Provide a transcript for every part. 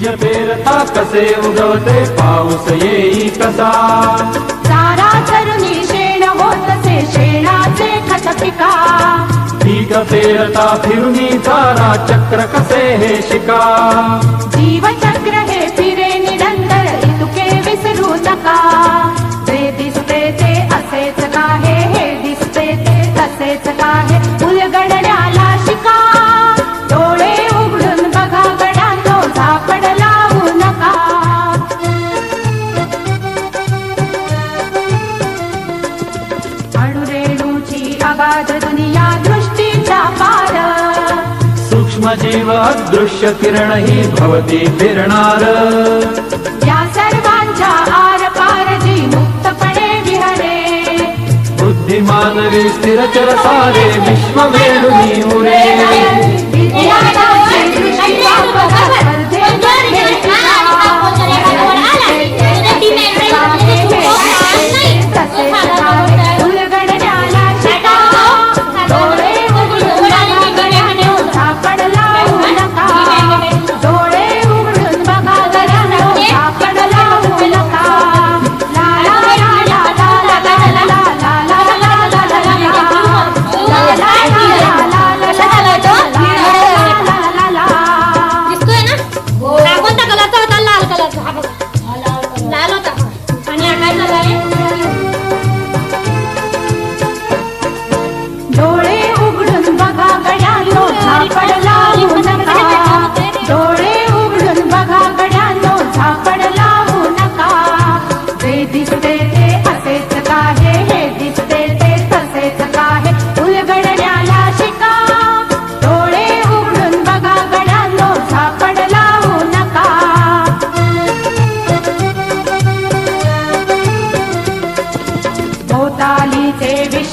बीज पेरता कसे उगवते पाऊस येई कसा? चारा चरुणी शेण होतसे शेणाचे खत पिका. पीक पेरता फिरुनी चारा चक्र कसे हे शिका? जीवचक्र अगाध दुनिया दृष्टीच्या पार. सूक्ष्म जीव अदृश्य किरण ही भवती फिरणार. या सर्वांच्या आर पार जी मुक्तपणे विहरे. बुद्धिमानवी स्थिरचर सारे विश्व वेळुनी उरे.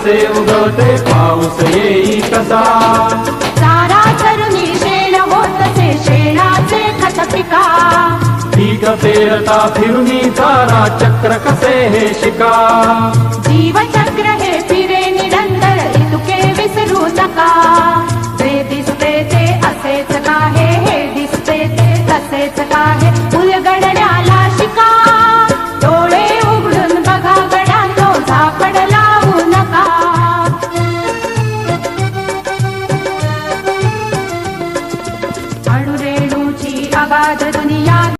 कसे उगवते पाऊस येई कसा? चारा चरुणी शेण होतसे शेणाचे खत पिका. पीक पेरता फिरुनी चारा चक्र कसे हे शिका? जीवचक्र हे फिरे निरंतर इतुके विसरू नका.